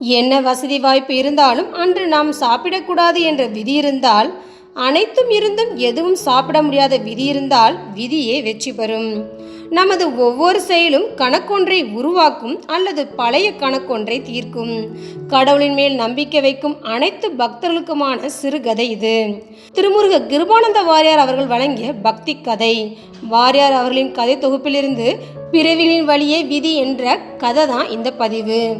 என்ன வசதி வாய்ப்பு இருந்தாலும் அன்று நாம் சாப்பிடக்கூடாது என்ற விதி இருந்தால் அனைத்தும் இருந்தும் எதுவும் சாப்பிட முடியாத விதி இருந்தால் விதியே வெற்றி பெறும். நமது ஒவ்வொரு செயலும் கணக்கொன்றை உருவாக்கும் அல்லது பழைய கணக்கொன்றை தீர்க்கும். கடவுளின் மேல் நம்பிக்கை வைக்கும் அனைத்து பக்தர்களுக்குமான சிறுகதை இது. திருமுருக கிருபானந்த வாரியார் அவர்கள் வழங்கிய பக்தி கதை. வாரியார் அவர்களின் கதை தொகுப்பிலிருந்து பிறவிகளின் வழியே விதி என்ற கதை தான் இந்த பதிவு.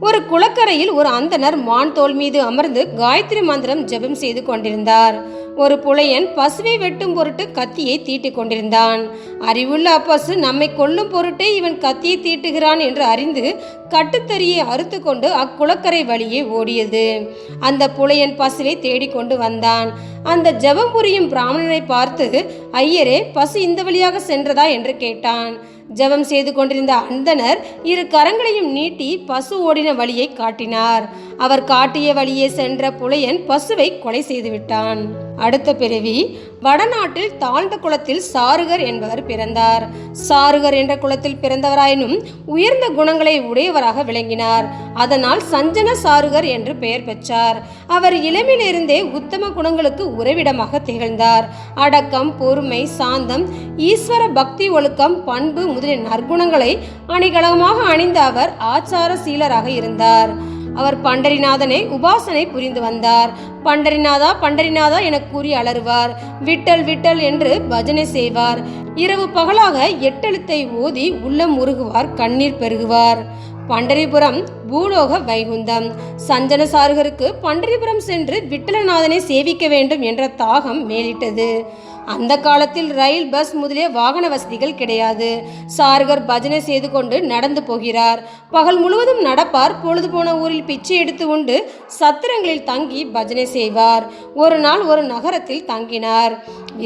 ஒரு குளக்கரையில் ஒரு அந்தணர் மான் தோல் மீது அமர்ந்து காயத்ரி மந்திரம் ஜெபம் செய்து கொண்டிருந்தார். ஒரு புலையன் பசுவை வெட்டும் பொருட்டு கத்தியை தீட்டிக் கொண்டிருந்தான். அறிவுள்ள அப்பசு நம்மை கொல்லும் பொருட்டே இவன் கத்தியை தீட்டுகிறான் என்று அறிந்து கட்டுத்தறியை அறுத்து கொண்டு அக்குளக்கரை வழியே ஓடியது. அந்த புலையன் பசுவை தேடிக்கொண்டு வந்தான். அந்த ஜெபம் புரியும் பிராமணனை பார்த்து ஐயரே பசு இந்த வழியாக சென்றதா என்று கேட்டான். ஜெபம் செய்து கொண்டிருந்த அந்தனர் இரு கரங்களையும் நீட்டி பசு ஓடின வழியை காட்டினார். அவர் காட்டிய வழியே சென்ற புலையன் பசுவை கொலை செய்துவிட்டான் அடுத்த பிறவி வடநாட்டில் தாழ்ந்த குலத்தில் சாருகர் என்பவர் பிறந்தார். சாருகர் என்ற குலத்தில் பிறந்தவராயினும் உயர்ந்த குணங்களை உடையவராக விளங்கினார். அதனால் சஞ்சன சாருகர் என்று பெயர் பெற்றார். அவர் இளமையிலிருந்தே உத்தம குணங்களுக்கு உறைவிடமாக திகழ்ந்தார். அடக்கம் பொறுமை சாந்தம் ஈஸ்வர பக்தி ஒழுக்கம் பண்பு முதலிய நற்குணங்களை அணிகலமாக அணிந்த அவர் ஆச்சார சீலராக இருந்தார். அவர் பண்டரிநாதனை உபாசனை புரிந்து வந்தார். பண்டரிநாதா பண்டரிநாதா என கூறி அலறுவார். விட்டல் விட்டல் என்று பஜனை செய்வார். இரவு பகலாக எட்டெழுத்தை ஓதி உள்ளம் உருகுவார் கண்ணீர் பெருகுவார். பண்டரிபுரம் பூலோக வைகுந்தம். சஞ்சன சாருகருக்கு பண்டரிபுரம் சென்று விட்டலநாதனை சேவிக்க வேண்டும் என்ற தாகம் மேலிட்டது. அந்த காலத்தில் ரயில் பஸ் முதலிய வாகன வசதிகள் கிடையாது. சார்கர் பஜனை செய்து கொண்டு நடந்து போகிறார். பகல் முழுவதும் நடப்பார். பொழுது போன ஊரில் பிச்சை எடுத்து உண்டு சத்திரங்களில் தங்கி பஜனை செய்வார். ஒரு நாள் ஒரு நகரத்தில் தங்கினார்.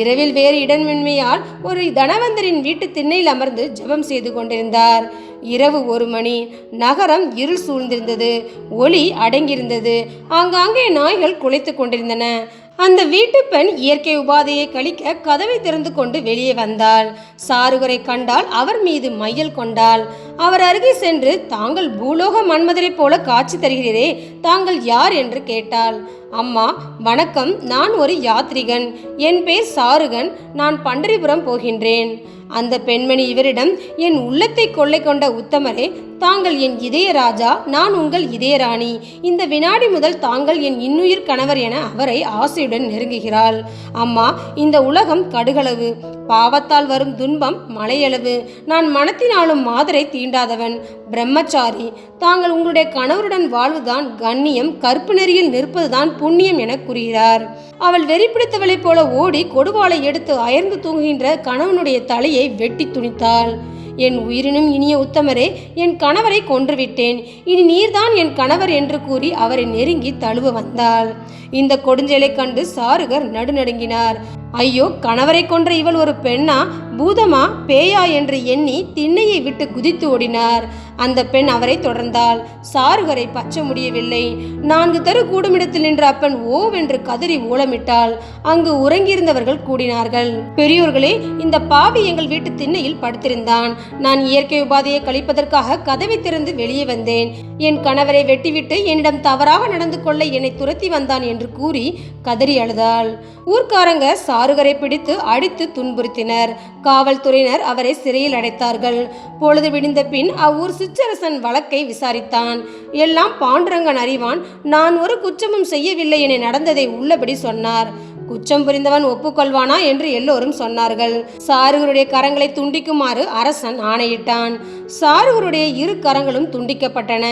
இரவில் வேறு இடமின்மையால் ஒரு தனவந்தரின் வீட்டு திண்ணையில் அமர்ந்து ஜெபம் செய்து கொண்டிருந்தார். இரவு ஒரு மணி. நகரம் இருள் சூழ்ந்திருந்தது. ஒளி அடங்கியிருந்தது. ஆங்காங்கே நாய்கள் குலைத்து கொண்டிருந்தன. அந்த வீட்டு பெண் இயற்கை உபாதையை கழிக்க கதவை திறந்து கொண்டு வெளியே வந்தாள். சாருகரை கண்டால் அவர் மீது மையல் கொண்டாள். அவர் அருகே சென்று தாங்கள் பூலோக மன்மதரைப் போல காட்சி தருகிறீரே தாங்கள் யார் என்று கேட்டாள். அம்மா வணக்கம் நான் ஒரு யாத்ரிகன். என் பேர் சாருகன். நான் பண்டரிபுரம் போகின்றேன். அந்த பெண்மணி இவரிடம் என் உள்ளத்தை கொள்ளை கொண்ட உத்தமரே தாங்கள் என் இதய ராஜா நான் உங்கள் இதயராணி இந்த வினாடி முதல் தாங்கள் என் இன்னுயிர் கணவர் என அவரை ஆசையுடன் நெருங்குகிறாள். அம்மா இந்த உலகம் கடுகளவு. பாவத்தால் வரும் துன்பம் மலையளவு. நான் மனத்தினாலும் மாதரை தீண்டாதவன் பிரம்மச்சாரி. தாங்கள் உங்களுடைய கணவருடன் வாழ்வுதான் கண்ணியம் கற்பு நெறியில் நிற்பதுதான் புண்ணியம் என கூறுகிறார். அவள் வெறி பிடித்தவளைப் போல ஓடி கொடுவாளை எடுத்து அயர்ந்து தூங்குகின்ற கணவனுடைய தலையை வெட்டி துணித்தாள். என் உயிரினும் இனிய உத்தமரே என் கணவரை கொன்றுவிட்டேன். இனி நீர்தான் என் கணவர் என்று கூறி அவரை நெருங்கி தழுவ வந்தாள். இந்த கொடுஞ்சலை கண்டு சாருகர் நடுநடுங்கினார். ஐயோ கணவரை கொன்ற இவள் ஒரு பெண்ணா பூதமா பேயா என்று எண்ணி திண்ணையை விட்டு குதித்து ஓடினார். அந்த பெண் அவரை தொடர்ந்தாள். சாருகரை பச்ச முடியவில்லை. நான்கு தெரு கூடுமிடத்தில் நின்ற அப்பன் ஓவென்று கதறி ஓலமிட்டாள். அங்கு உறங்கியிருந்தவர்கள் கூடினார்கள். பெரியோர்களே இந்த பாவி எங்கள் வீட்டு திண்ணையில் படுத்திருந்தான். நான் இயற்கை உபாதையை கழிப்பதற்காக கதவை திறந்து வெளியே வந்தேன். என் கணவரை வெட்டிவிட்டு என்னிடம் தவறாக நடந்து கொள்ள என்னை துரத்தி வந்தான் என்று கூறி கதறி அழுதாள். ஊர்க்காரங்க சாருகரை பிடித்து அடித்து துன்புறுத்தினர். காவல்துறையினர் அவரை சிறையில் அடைத்தார்கள். பொழுது விடிந்த பின் அவ்வூர் சிற்றரசன் வழக்கை விசாரித்தான். எல்லாம் பாண்டுரங்கன் அறிவான். நான் ஒரு குற்றமும் செய்யவில்லை என நடந்ததை உள்ளபடி சொன்னார். குற்றம் புரிந்தவன் ஒப்புக்கொள்வானா என்று எல்லோரும் சொன்னார்கள். சாருகருடைய கரங்களை துண்டிக்குமாறு அரசன் ஆணையிட்டான். சாருகருடைய இரு கரங்களும் துண்டிக்கப்பட்டன.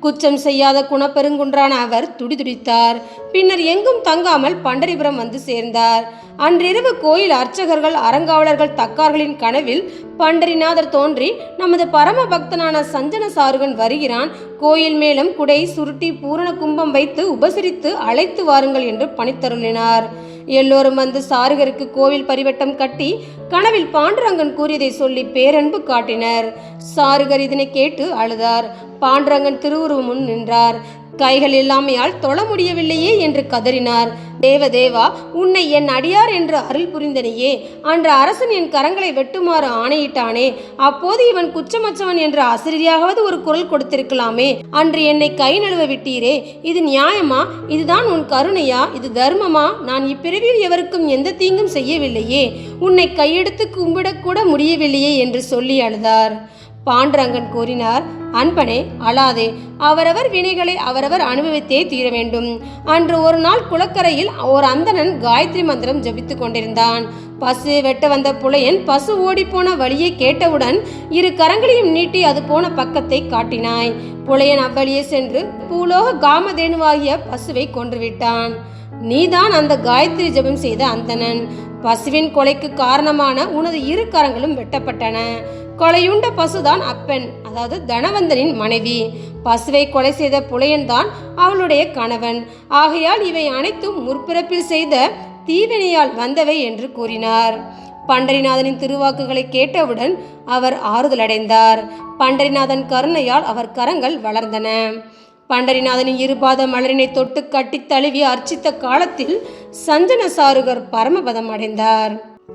குற்றம் செய்யாத குணப்பெருங்குன்றான அவர் துடிதுடித்தார். பின்னர் எங்கும் தங்காமல் பண்டரிபுரம் வந்து சேர்ந்தார். அன்றிரவு கோயில் அர்ச்சகர்கள் அறங்காவலர்கள் தக்கார்களின் கனவில் பண்டரிநாதர் தோன்றி நமது பரம பக்தனான சஞ்சன சாருகன் வருகிறான். கோயில் மேலும் குடை சுருட்டி பூரண கும்பம் வைத்து உபசரித்து அழைத்து வாருங்கள் என்று பணித்தருளினார். எல்லோரும் வந்து சாருகருக்கு கோவில் பரிவட்டம் கட்டி கனவில் பாண்டுரங்கன் கூறியதை சொல்லி பேரன்பு காட்டினர். சாருகர் இதனை கேட்டு அழுதார். பாண்டுரங்கன் திருவுருவ முன் நின்றார். கைகள் இல்லாமையால் தொழ முடியவில்லையே என்று கதறினார். தேவதேவா உன்னை என் அடியார் என்று அருள் புரிந்தனையே. அன்று அரசன் என் கரங்களை வெட்டுமாறு ஆணையிட்டானே. அப்போது இவன் குச்சமச்சவன் என்ற அசிரியாவது ஒரு குரல் கொடுத்திருக்கலாமே. அன்று என்னை கை நழுவ விட்டீரே. இது நியாயமா? இதுதான் உன் கருணையா? இது தர்மமா? நான் இப்பிறவியில் எவருக்கும் எந்த தீங்கும் செய்யவில்லையே. உன்னை கையெடுத்து கும்பிடக்கூட முடியவில்லையே என்று சொல்லி அழுதார். பாண்டரங்கன் கூறினார் அன்பனே அழாதே அவரவர் வினைகளை அவரவர் அனுபவித்தே தீர வேண்டும். அன்று ஒரு நாள் குளக்கரையில் ஒரு அந்தணன் காயத்ரி மந்திரம் ஜபித்துக் கொண்டிருந்தான். பசு வெட்ட வந்த புலையன் பசு ஓடிப்போன வழியை கேட்டவுடன் இரு கரங்களையும் நீட்டி அது போன பக்கத்தை காட்டினாய். புலையன் அவ்வழியே சென்று பூலோக காமதேனுவாகிய பசுவை கொன்றுவிட்டான். நீதான் அந்த காயத்ரி ஜெபம் செய்த அந்தணன். பசுவின் கொலைக்கு காரணமான உனது இரு கரங்களும் வெட்டப்பட்டன. கொலையுண்ட பசுதான் அப்பெண் அதாவது தனவந்தனின் மனைவி. பசுவை கொலை செய்த புலையன்தான் அவளுடைய கணவன். ஆகையால் இவை அனைத்தும் முற்பிறப்பில் செய்த தீவினையால் வந்தவை என்று கூறினார். பண்டரிநாதனின் திருவாக்குகளை கேட்டவுடன் அவர் ஆறுதலடைந்தார். பண்டரிநாதன் கருணையால் அவர் கரங்கள் வளர்ந்தன. பண்டரிநாதனின் இருபாத மலரினை தொட்டு கட்டி தழுவி அர்ச்சித்த காலத்தில் சஞ்சன சாருகர் பரமபதம் அடைந்தார்.